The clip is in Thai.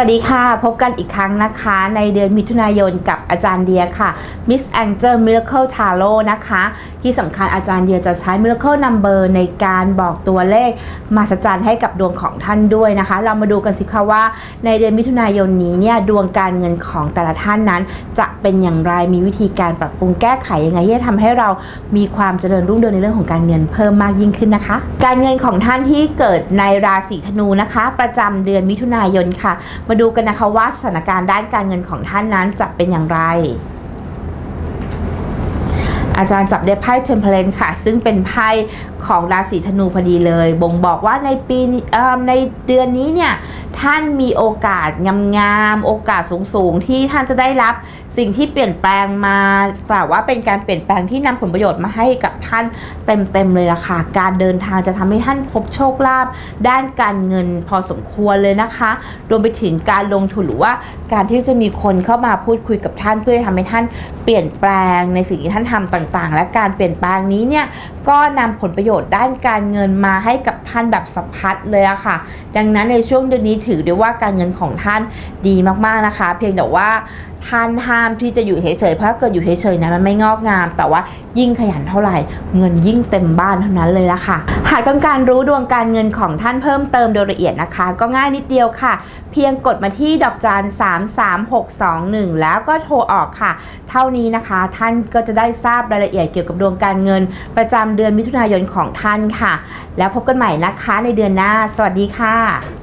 สวัสดีค่ะ พบกันอีกครั้งนะคะ ในเดือนมิถุนายนกับอาจารย์เดียค่ะ Miss Angel Miracle Tarot นะคะ ที่สำคัญอาจารย์เดียจะใช้ Miracle Number ในการบอกตัวเลขมาสจรรย์ให้กับดวงของท่านด้วยนะคะ เรามาดูกันสิคะว่าในเดือนมิถุนายนนี้เนี่ยดวงการเงินของแต่ละท่านนั้น จะเป็นอย่างไรมีวิธีการปรับปรุงแก้ไขยังไงที่จะทำให้เรามีความเจริญรุ่งเรืองในเรื่องของการเงินเพิ่มมากยิ่งขึ้นนะคะ การเงินของท่านที่เกิดในราศีธนูนะคะ ประจำเดือนมิถุนายนค่ะมาดูกันนะคะว่าสถานการณ์ด้านการเงินของท่านนั้นจะเป็นอย่างไรอาจารย์จับได้ไพ่เทมเพลนค่ะ ซึ่งเป็นไพ่ของราศีธนูพอดีเลย บ่งบอกว่าในปีในเดือนนี้เนี่ย ท่านมีโอกาสงามๆ โอกาสสูงๆ ที่ท่านจะได้รับสิ่งที่เปลี่ยนแปลงมาแต่ว่าเป็นการเปลี่ยนแปลงที่นำผลประโยชน์มาให้กับท่านเต็มๆเลยล่ะค่ะ การเดินทางจะทำให้ท่านพบโชคลาภด้านการเงินพอสมควรเลยนะคะ รวมไปถึงการลงทุนหรือว่าการที่จะมีคนเข้ามาพูดคุยกับท่านเพื่อทำให้ท่านเปลี่ยนแปลงในสิ่งที่ท่านทำต่างๆ และการเปลี่ยนแปลงนี้เนี่ยก็นำผลประโยชน์ด้านการเงินมาให้กับท่านแบบสะพัดเลยอะค่ะ ดังนั้นในช่วงเดือนนี้ถือได้ว่าการเงินของท่านดีมากๆนะคะ เพียงแต่ว่าท่านห้ามที่จะอยู่เฉยๆเพราะเกิดอยู่เฉยๆนะมันไม่งอกงาม แต่ว่ายิ่งขยันเท่าไหร่ เงินยิ่งเต็มบ้านเท่านั้นเลยละค่ะ หากต้องการรู้ดวงการเงินของท่านเพิ่มเติมโดยละเอียดนะคะ ก็ง่ายนิดเดียวค่ะ เพียงกดมาที่ดอกจาน33621 แล้วก็โทรออกค่ะ เท่านี้นะคะ ท่านก็จะได้ทราบรายละเอียดเกี่ยวกับดวงการเงิน ประจำเดือนมิถุนายนของท่านค่ะ แล้วพบกันใหม่นะคะในเดือนหน้า สวัสดีค่ะ